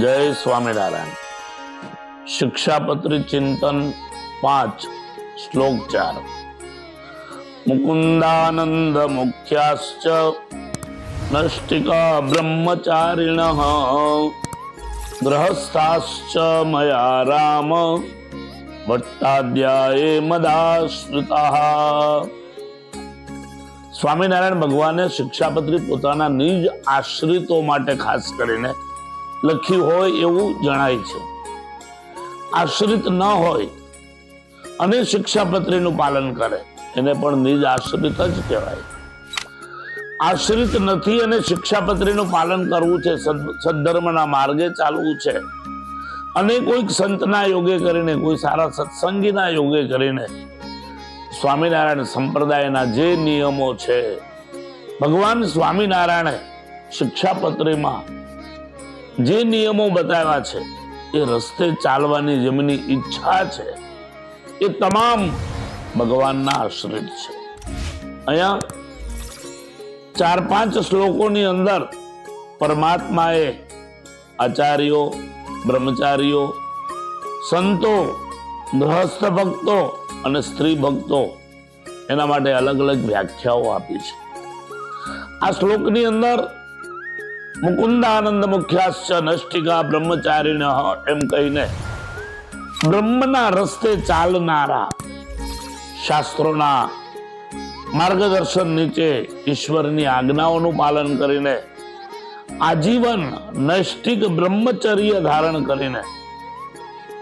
જય સ્વામિનારાયણ. શિક્ષાપત્રી ચિંતન પાંચ, શ્લોક ચાર. મુકુંદાનંદ મુખ્યાશ્ચ નષ્ટિકા બ્રહ્મચારિણ ગ્રહસ્થાશ્ચ મયા રામ ભટ્ટાધ્યાયે મદાશ્રિતા. સ્વામિનારાયણ ભગવાને શિક્ષાપત્રી પોતાના નિજ આશ્રિતો માટે ખાસ કરીને લખ્યું હોય એવું જણાય છે. આશ્રિત ન હોય અને શિક્ષાપત્રીનું પાલન કરે, એને પણ નિજ આશ્રિત જ કહેવાય. આશ્રિત નથી અને શિક્ષાપત્રીનું પાલન કરવું છે સદ્ધર્મના માર્ગે ચાલવું છે. અને કોઈક સંતના યોગે કરીને, કોઈ સારા સત્સંગીના યોગે કરીને, સ્વામિનારાયણ સંપ્રદાયના જે નિયમો છે, ભગવાન સ્વામિનારાયણે શિક્ષાપત્રીમાં જે નિયમો બતાવ્યા છે, એ રસ્તે ચાલવાની જેમની ઈચ્છા છે, એ તમામ ભગવાનના આશ્રિત છે. અહીંયા ચાર પાંચ શ્લોકોની અંદર પરમાત્માએ આચાર્યો, બ્રહ્મચારીઓ, સંતો, ગૃહસ્થ ભક્તો અને સ્ત્રી ભક્તો એના માટે અલગ અલગ વ્યાખ્યાઓ આપી છે. આ શ્લોકની અંદર મુકુંદાનંદ મુખ્યાશ્ચ નષ્ટિકા બ્રહ્મચારીણ એમ કહીને બ્રહ્મના રસ્તે ચાલનારા શાસ્ત્રોના માર્ગદર્શન નીચે ઈશ્વરની આજ્ઞાઓનું પાલન કરીને આજીવન નૈષ્ટિક બ્રહ્મચર્ય ધારણ કરીને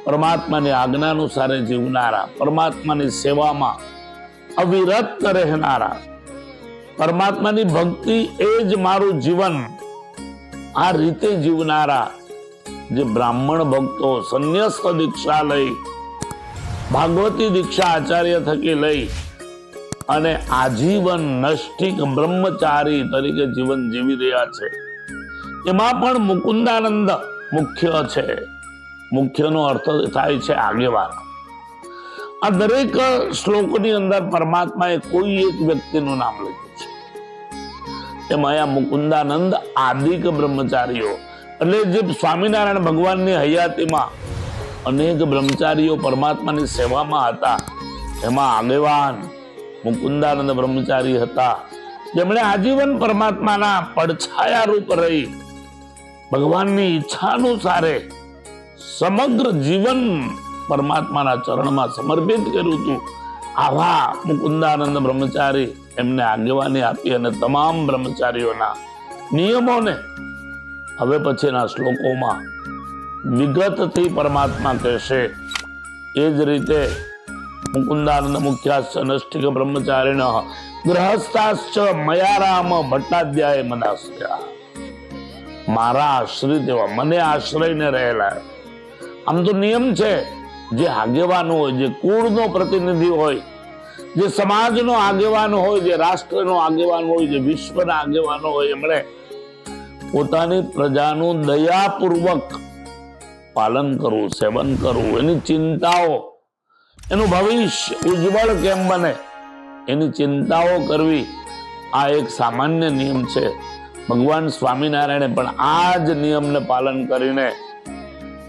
પરમાત્માની આજ્ઞાનુસારે જીવનારા, પરમાત્માની સેવામાં અવિરત રહેનારા, પરમાત્માની ભક્તિ એ જ મારું જીવન આ રીતે જીવનારા જે બ્રાહ્મણ ભક્તો સંન્યસ્ત દીક્ષા લઈ, ભાગવતી દીક્ષા આચાર્ય થકી લઈ અને આજીવન નષ્ટિક બ્રહ્મચારી તરીકે જીવન જીવી રહ્યા છે. એમાં પણ મુકુંદાનંદ મુખ્ય છે. મુખ્યનો અર્થ થાય છે આગેવાન. આ દરેક શ્લોકની અંદર પરમાત્માએ કોઈ એક વ્યક્તિનું નામ લખ્યું છે. એમાં અહીંયા મુકુંદાનંદ આદિક બ્રહ્મચારીઓ. એટલે જે સ્વામિનારાયણ ભગવાનની હયાતીમાં અનેક બ્રહ્મચારીઓ પરમાત્માની સેવામાં હતા. એમાં આગેવાન મુકુંદાનંદ બ્રહ્મચારી હતા. જેમણે આજીવન પરમાત્માના પડછાયા રૂપ રહી. ભગવાનની ઈચ્છાનુસારે સમગ્ર જીવન પરમાત્માના ચરણમાં સમર્પિત કર્યું હતું. આવા મુકુંદાનંદ બ્રહ્મચારી એમને આગેવાની આપી અને તમામ બ્રહ્મચારીઓના નિયમોને હવે પછીના શ્લોકોમાં વિગતથી પરમાત્મા કહેશે. એ જ રીતે મુકુંદાનંદ મુખ્યાશ્ચ નષ્ટિક બ્રહ્મચારીણ ગ્રહસ્થાશ્ચ મયારામ ભટ્ટાધ્યાય મદાશ્રયા મારા આશ્રિત એવા મને આશ્રયને રહેલા. આમ તો નિયમ છે, જે આગેવાન હોય, જે કુળનો પ્રતિનિધિ હોય જે સમાજનો આગેવાન હોય, જે રાષ્ટ્રનો આગેવાન હોય, જે વિશ્વના આગેવાનો હોય, એમણે પોતાની પ્રજાનું દયાપૂર્વક પાલન કરવું, સેવન કરવું, એની ચિંતાઓ, એનું ભવિષ્ય ઉજ્જવળ કેમ બને, એની ચિંતાઓ કરવી, આ એક સામાન્ય નિયમ છે. ભગવાન સ્વામિનારાયણે પણ આ જ નિયમને પાલન કરીને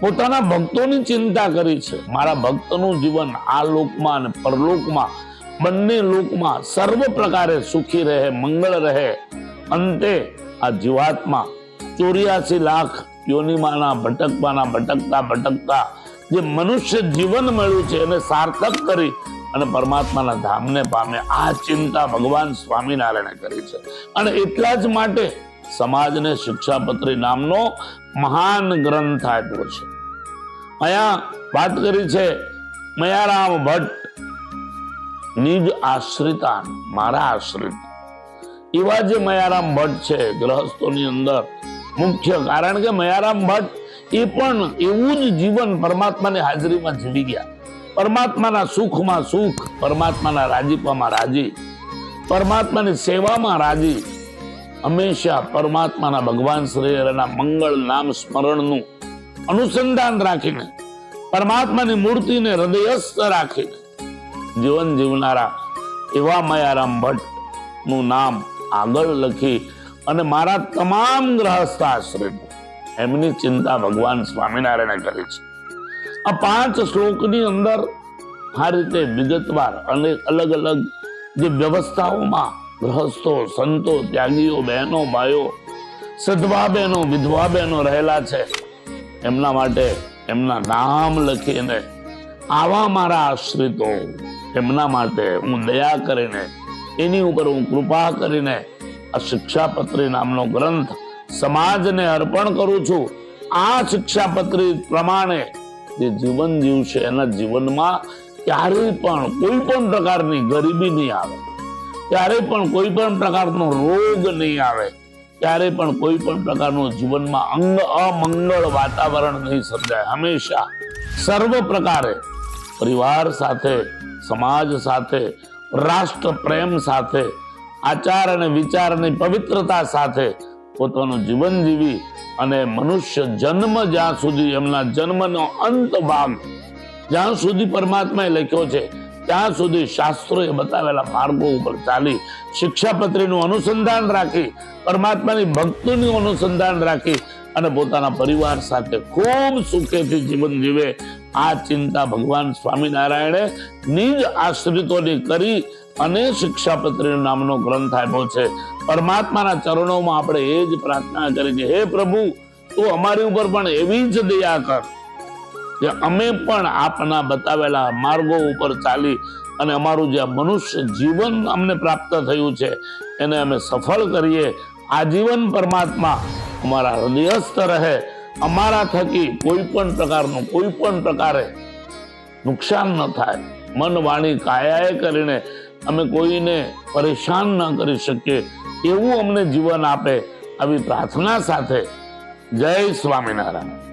પોતાના ભક્તોની ચિંતા કરી છે. મારા ભક્તનું જીવન આ લોકમાં અને પરલોકમાં બંને લોકમાં સર્વ પ્રકારે સુખી રહે, મંગળ રહે. અંતે આ જીવાત્મા ચોર્યાસી લાખ યોનિમાના ભટકવાના, ભટકતા ભટકતા જે મનુષ્ય જીવન મળ્યું છે એને સાર્થક કરી અને પરમાત્માના ધામને પામે. આ ચિંતા ભગવાન સ્વામિનારાયણે કરી છે. અને એટલા જ માટે સમાજને શિક્ષાપત્રી નામનો મહાન ગ્રંથ આપ્યો છે. અહીંયા વાત કરી છે મયારામ ભટ્ટ નિજ આશ્રિતા મારા આશ્રિત. એવા જે મયારામ ભટ્ટ છે ગ્રહસ્થોની અંદર, મુખ્ય કારણ કે મયારામ ભટ્ટ એ પણ એવું જ જીવન પરમાત્માની હાજરીમાં જીવી ગયા. પરમાત્માના સુખમાં સુખ, પરમાત્માના રાજીપામાં રાજી, પરમાત્માની સેવામાં રાજી. હંમેશા પરમાત્માના ભગવાન શ્રી મંગળ નામ સ્મરણનું અનુસંધાન રાખીને, પરમાત્માની મૂર્તિને હૃદયસ્થ રાખીને જીવન જીવનારા એવા મયારામ ભટ્ટનું નામ આગળ લખી અને મારા તમામ ગ્રહસ્થ આશ્રિત એમની ચિંતા ભગવાન સ્વામિનારાયણે કરી છે. આ પાંચ શ્લોકની અંદર આ રીતે વિગતવાર અને અલગ અલગ જે વ્યવસ્થાઓમાં ગ્રહસ્થો, સંતો, ત્યાગીઓ, બહેનો, ભાઈઓ સદવા બહેનો, વિધવા બહેનો રહેલા છે, એમના માટે એમના નામ લખીને આવા મારા આશ્રિતો એમના માટે હું દયા કરીને, એની ઉપર હું કૃપા કરીને આ શિક્ષાપત્રી નામનો ગ્રંથ સમાજને અર્પણ કરું છું. આ શિક્ષાપત્રી પ્રમાણે જે જીવન જીવશે, એના જીવનમાં ક્યારેય પણ કોઈ પણ પ્રકારની ગરીબી નહીં આવે. ક્યારેય પણ કોઈ પણ પ્રકારનો રોગ નહીં આવે. ક્યારેય પણ કોઈ પણ પ્રકારનું જીવનમાં અંગ અમંગળ વાતાવરણ નહીં સર્જાય. હંમેશા સર્વ પ્રકારે પરિવાર સાથે સમાજ સાથે, રાષ્ટ્ર પ્રેમ સાથે, આચાર અને વિચારની પવિત્રતા સાથે પોતાનું જીવન જીવી અને મનુષ્ય જન્મ જ્યાં સુધી એમના જન્મનો અંત ભાગ, જ્યાં સુધી પરમાત્માએ લખ્યો છે, ત્યાં સુધી શાસ્ત્રોએ બતાવેલા માર્ગો ઉપર ચાલી શિક્ષાપત્રીનું અનુસંધાન રાખી, પરમાત્માની ભક્તિનું અનુસંધાન રાખી અને પોતાના પરિવાર સાથે ખૂબ સુખેથી જીવન જીવે આ ચિંતા ભગવાન સ્વામિનારાયણે નિજ આશ્રિતોની કરી અને શિક્ષાપત્રી નામનો ગ્રંથ આપ્યો છે. પરમાત્માના ચરણોમાં આપણે એ જ પ્રાર્થના કરી કે, હે પ્રભુ, તું અમારી ઉપર પણ એવી જ દયા કર કે અમે પણ આપના બતાવેલા માર્ગો ઉપર ચાલી અને અમારું જે મનુષ્ય જીવન અમને પ્રાપ્ત થયું છે, એને અમે સફળ કરીએ. આજીવન પરમાત્મા અમારા હૃદયસ્થ રહે અમારા થકી કોઈ પણ પ્રકારનું, કોઈ પણ પ્રકારે નુકસાન ન થાય. મન વાણી કાયાએ કરીને અમે કોઈને પરેશાન ન કરી શકીએ, એવું અમને જીવન આપે, આવી પ્રાર્થના સાથે જય સ્વામિનારાયણ.